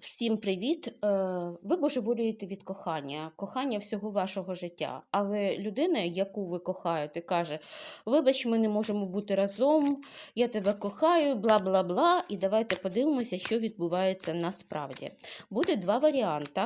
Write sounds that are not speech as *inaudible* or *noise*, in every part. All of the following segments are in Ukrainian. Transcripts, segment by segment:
Всім привіт! Е, Ви божеволієте від кохання, кохання всього вашого життя. Але людина, яку ви кохаєте, каже: Вибач, ми не можемо бути разом, я тебе кохаю, бла бла бла. І давайте подивимося, що відбувається насправді. Буде два варіанти.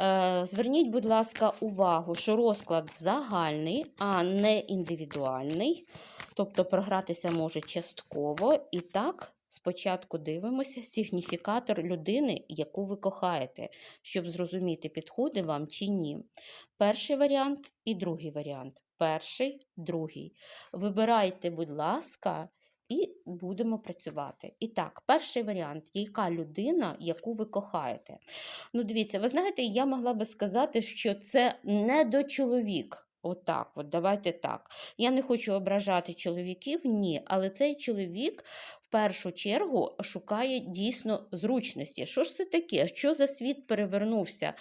Е, Зверніть, будь ласка, увагу, що розклад загальний, а не індивідуальний. Тобто програтися може частково. І так. Спочатку дивимося сигніфікатор людини, яку ви кохаєте, щоб зрозуміти, підходить вам чи ні. Перший варіант і другий варіант. Перший, другий. Вибирайте, будь ласка, і будемо працювати. І так, перший варіант, яка людина, яку ви кохаєте. Ну, дивіться, ви знаєте, я могла би сказати, що це недочоловік. Отак, от, давайте так. Я не хочу ображати чоловіків, ні, але цей чоловік першу чергу шукає дійсно зручності. Що ж це таке? Що за світ перевернувся?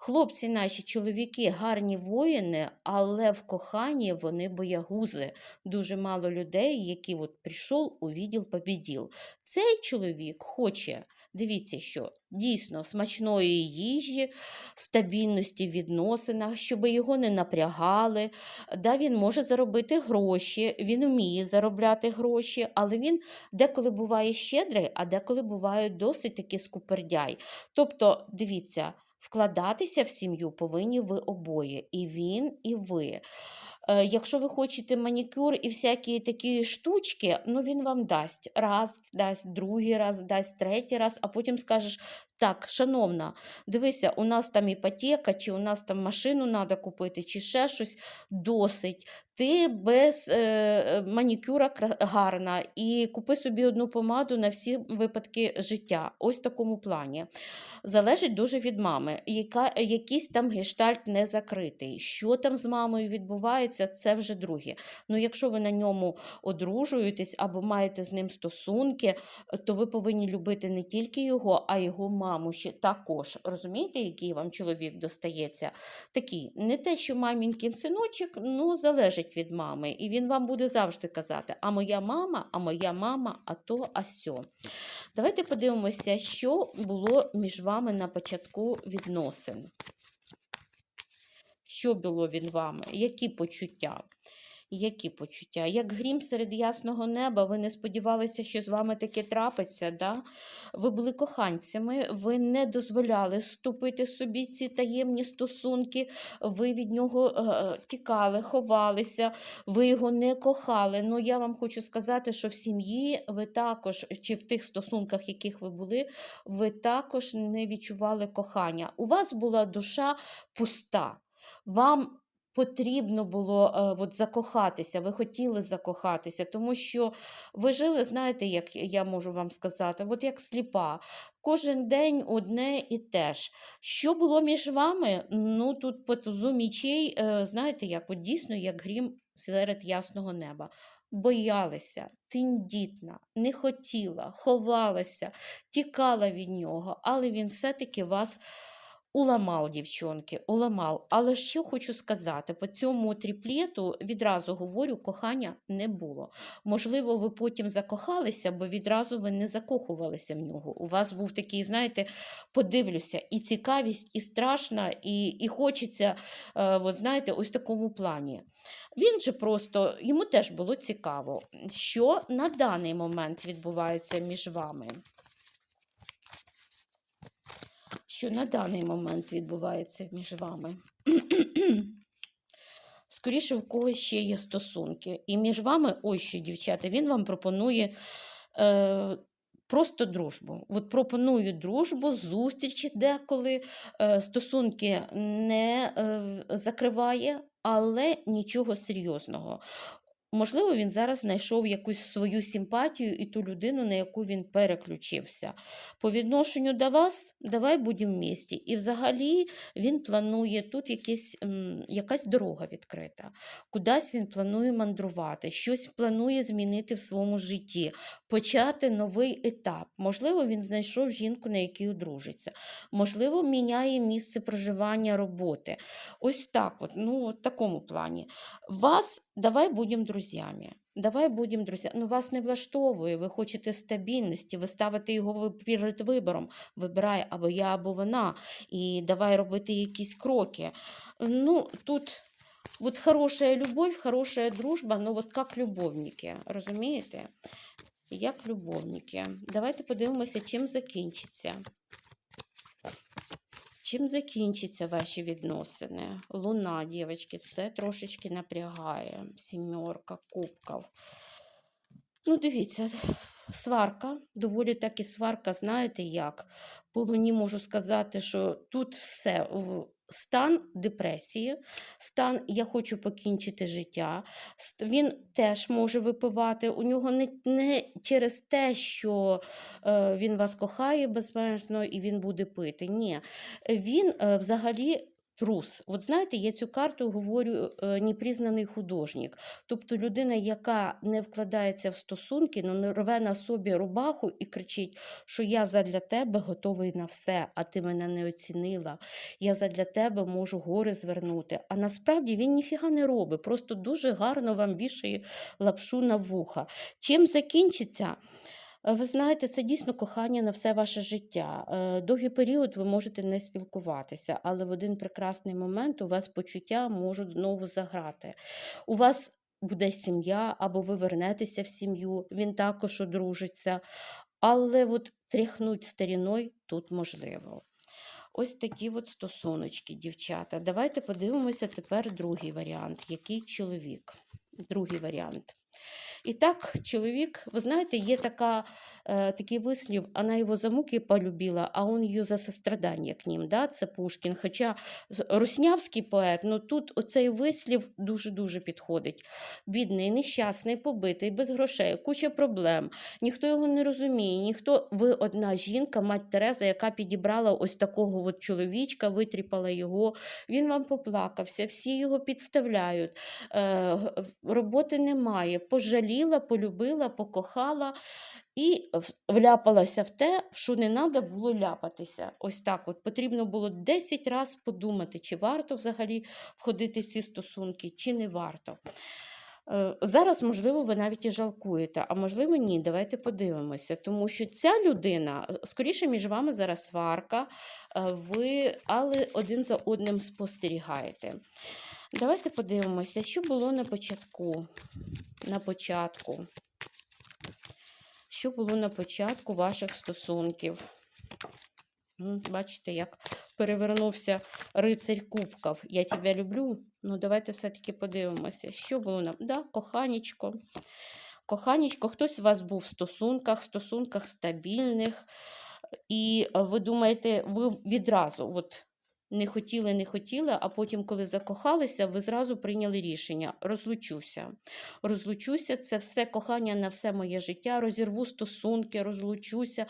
Хлопці, наші чоловіки, гарні воїни, але в коханні вони боягузи. Дуже мало людей, які от прийшов у відділ побіділ. Цей чоловік хоче, дивіться, що дійсно смачної їжі, стабільності в відносинах, щоб його не напрягали. Да, він може заробити гроші, він вміє заробляти гроші, але він деколи буває щедрий, а деколи буває досить таки скупердяй. Тобто, дивіться, вкладатися в сім'ю повинні ви обоє, і він, і ви. Е, Якщо ви хочете манікюр і всякі такі штучки, ну він вам дасть. Раз, дасть, другий раз, дасть, третій раз, а потім скажеш: так, шановна, дивися, у нас там іпотека, чи у нас там машину треба купити, чи ще щось досить. Ти без е, е, манікюра гарна і купи собі одну помаду на всі випадки життя. Ось в такому плані. Залежить дуже від мами. Яка, якийсь там гештальт не закритий. Що там з мамою відбувається, це вже друге. Ну, якщо ви на ньому одружуєтесь або маєте з ним стосунки, то ви повинні любити не тільки його, а його маму ще також. Розумієте, який вам чоловік достається? Такий, не те, що мамінькин синочок, ну залежить від мами. І він вам буде завжди казати: а моя мама, а моя мама, а то, а сьо. Давайте подивимося, що було між вами на початку відносин. Що було від вами? Які почуття? Які почуття? Як грім серед ясного неба, ви не сподівалися, що з вами таке трапиться, да? ви були коханцями, ви не дозволяли вступити собі ці таємні стосунки, ви від нього е, тікали, ховалися, ви його не кохали. Ну, я вам хочу сказати, що в сім'ї ви також, чи в тих стосунках, яких ви були, ви також не відчували кохання. У вас була душа пуста. Вам потрібно було е, от, закохатися, ви хотіли закохатися, тому що ви жили, знаєте, як я можу вам сказати, от як сліпа. Кожен день одне і те ж. Що було між вами? Ну, тут по тузу мічей, е, знаєте, як от дійсно, як грім серед ясного неба. Боялися, тендітна, не хотіла, ховалася, тікала від нього, але він все-таки вас Уламав, дівчонки, уламав. Але що хочу сказати, по цьому тріплету відразу говорю, кохання не було. Можливо, ви потім закохалися, бо відразу ви не закохувалися в нього. У вас був такий, знаєте, подивлюся, і цікавість, і страшна, і і хочеться, е, от знаєте, ось в такому плані. Він же просто, йому теж було цікаво, що на даний момент відбувається між вами що на даний момент відбувається між вами. *clears throat* Скоріше, в когось ще є стосунки. І між вами, ось що, дівчата, він вам пропонує е, просто дружбу. От пропоную дружбу, зустрічі деколи, е, стосунки не е, закриває, але нічого серйозного. Можливо, він зараз знайшов якусь свою симпатію і ту людину, на яку він переключився. По відношенню до вас, давай будемо в місті. І взагалі він планує тут якісь, якась дорога відкрита, кудись він планує мандрувати, щось планує змінити в своєму житті, почати новий етап. Можливо, він знайшов жінку, на якій одружиться. Можливо, міняє місце проживання роботи. Ось так, от, ну, в такому плані. Вас давай будемо друзями. Давай будемо друзі. Ну, вас не влаштовує, ви хочете стабільності, ви ставите його перед вибором. Вибирай або я, або вона. І давай робити якісь кроки. Ну, тут вот хорошая любовь, хорошая дружба, ну от як любовники, розумієте? Як любовники. Давайте подивимося, чим закінчиться. Чим закінчаться ваші відносини? Луна, дівчатки, це трошечки напрягає. Сімерка, кубков. Ну, дивіться, сварка, доволі таки сварка, знаєте як? По луні можу сказати, що тут все. Стан депресії, стан я хочу покінчити життя. Він теж може випивати. У нього не, не через те, що е, він вас кохає безмежно і він буде пити. Ні, він е, взагалі трус. От знаєте, я цю карту говорю е, непризнаний художник. Тобто людина, яка не вкладається в стосунки, ну не рве на собі рубаху і кричить, що я задля тебе готовий на все, а ти мене не оцінила. Я задля тебе можу гори звернути. А насправді він ніфіга не робить, просто дуже гарно вам вішає лапшу на вуха. Чим закінчиться? Е, Ви знаєте, це дійсно кохання на все ваше життя. Е, Довгий період ви можете не спілкуватися, але в один прекрасний момент у вас почуття можуть знову заграти. У вас буде сім'я, або ви вернетеся в сім'ю, він також одружиться. Але от тряхнуть старіною тут можливо. Ось такі от стосуночки, дівчата. Давайте подивимося тепер другий варіант. Який чоловік? Другий варіант. І так, чоловік, ви знаєте, є така, е, такий вислів, вона його за муки полюбила, а он її за сострадання к ним. Да? Це Пушкін. Хоча руснявський поет, ну тут оцей вислів дуже-дуже підходить. Бідний, нещасний, побитий, без грошей, куча проблем. Ніхто його не розуміє, ніхто, ви одна жінка, мать Тереза, яка підібрала ось такого от чоловічка, витріпала його, він вам поплакався, всі його підставляють, е, роботи немає, пожаліла, полюбила, покохала і вляпалася в те, в що не треба було ляпатися. Ось так от потрібно було 10 разів подумати, чи варто взагалі входити в ці стосунки, чи не варто. Е, Зараз, можливо, ви навіть і жалкуєте, а можливо, ні. Давайте подивимося. Тому що ця людина, е, скоріше, між вами зараз сварка, е, ви, але один за одним спостерігаєте. Давайте подивимося, що було на початку. На початку. Що було на початку ваших стосунків? Бачите, як перевернувся рицарь кубків. Я тебе люблю. Ну, давайте все-таки подивимося, що було на. Да, коханічко. Коханічко, хтось з вас був в стосунках, стосунках стабільних. І е, ви думаєте, ви відразу от, не хотіли, не хотіли, а потім, коли закохалися, ви зразу прийняли рішення: розлучуся. Розлучуся, це все кохання на все моє життя, розірву стосунки, розлучуся,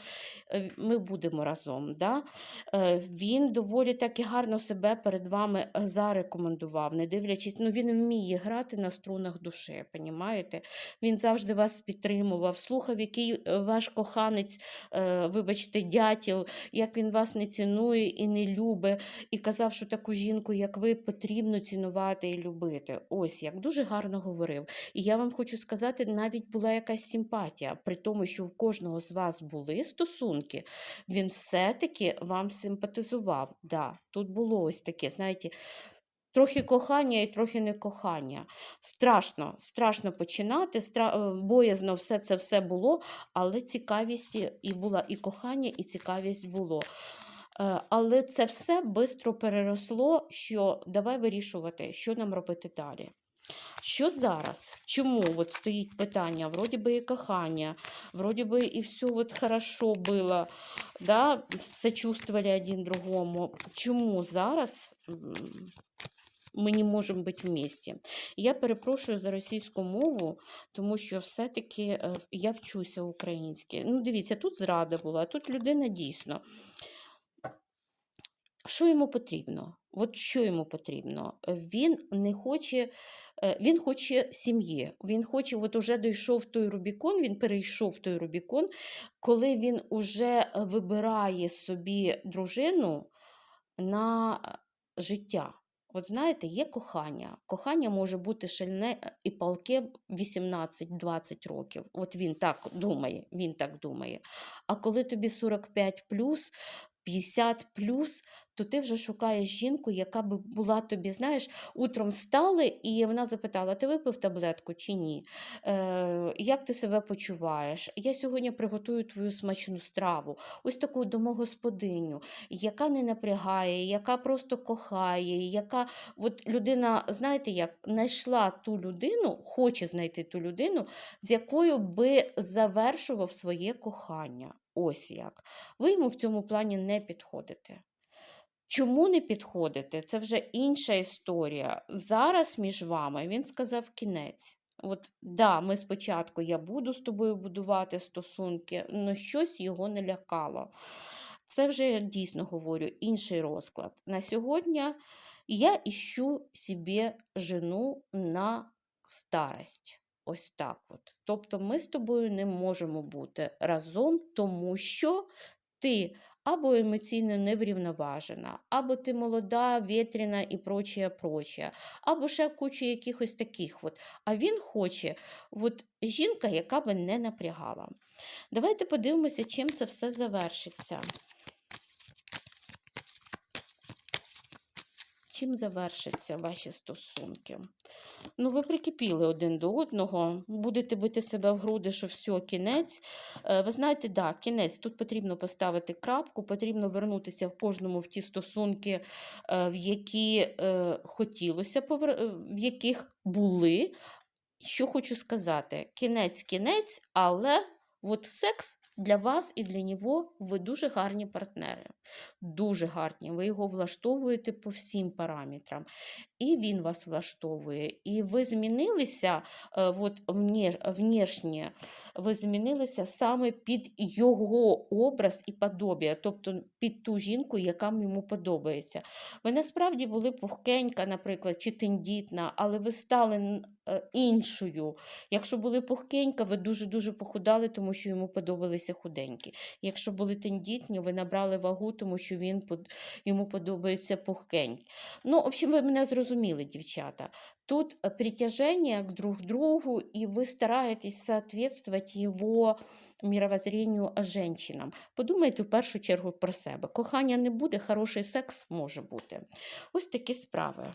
е, ми будемо разом. Да? Е, Він доволі таки гарно себе перед вами е, зарекомендував, не дивлячись, ну він вміє грати на струнах душі, понімаєте? Він завжди вас підтримував, слухав, який ваш коханець, вибачте, дятіл, як він вас не цінує і не любить, і казав, що таку жінку, як ви, потрібно цінувати і любити. Ось як дуже гарно говорив. І я вам хочу сказати, навіть була якась симпатія, при тому, що у кожного з вас були стосунки, він все-таки вам симпатизував. Да, тут було ось таке, знаєте. Трохи кохання і трохи не кохання. Страшно, страшно починати, стра... е, боязно все це все було, але цікавість і- і була, і кохання, і цікавість було. Е, Але це все швидко переросло, що давай вирішувати, що нам робити далі. Що зараз? Чому от стоїть питання? Вроді би і кохання, вроді би і все от хорошо було, да? сочувствовали один другому. Чому зараз ми не можемо бути вместе? Я перепрошую за російську мову, тому що все-таки е, я вчуся українське. Ну, дивіться, тут зрада була, тут людина дійсно. Що йому потрібно? От що йому потрібно? Він не хоче, е, він хоче сім'ї. Він хоче, от уже дійшов той Рубікон, він перейшов той Рубікон, коли він уже е, вибирає собі дружину на е, життя. От знаєте, є кохання. Кохання може бути шальне і палке 18-20 років. От він так думає, він так думає. А коли тобі 45 плюс, 50 плюс, то ти вже шукаєш жінку, яка би була тобі, знаєш, утром встали, і вона запитала: ти випив таблетку чи ні? Е, як ти себе почуваєш? Я сьогодні приготую твою смачну страву, ось таку домогосподиню, яка не напрягає, яка просто кохає, яка от людина, знаєте, як знайшла ту людину, хоче знайти ту людину, з якою би завершував своє кохання. Ось як. Ви йому в цьому плані не підходите. Чому не підходите? Це вже інша історія. Зараз між вами він сказав кінець. От, да, ми спочатку я буду з тобою будувати стосунки, але щось його не лякало. Це вже я дійсно говорю інший розклад. На сьогодні я іщу собі жену на старость. Ось так от. Тобто ми з тобою не можемо бути разом, тому що ти або емоційно неврівноважена, або ти молода, вітряна і прочее, прочее, або ще куча якихось таких. От. А він хоче от, жінка, яка би не напрягала. Давайте подивимося, чим це все завершиться. Чим завершаться ваші стосунки? Ну, ви прикипіли один до одного, будете бити себе в груди, що все, кінець. Е, Ви знаєте, да, кінець. Тут потрібно поставити крапку, потрібно вернутися в кожному в ті стосунки, е, в які е, хотілося, в яких були. Що хочу сказати, кінець, кінець, але от секс для вас і для нього ви дуже гарні партнери. Дуже гарні. Ви його влаштовуєте по всім параметрам. І він вас влаштовує. І ви змінилися е, от, внешнє, ви змінилися саме під його образ і подобія, тобто під ту жінку, яка йому подобається. Ви насправді були пухкенька, наприклад, чи тендітна, але ви стали іншою. Якщо були пухкенька, ви дуже-дуже похудали, тому що йому подобалися худенькі. Якщо були тендітні, ви набрали вагу, тому що він, йому подобаються пухкенькі. Ну, в общем, ви мене зрозуміли, дівчата. Тут притяжение к друг другу, и вы стараетесь соответствовать его мировоззрению женщинам. Подумайте в першу чергу про себе. Кохання не буде, хороший секс може бути. Ось такі справи.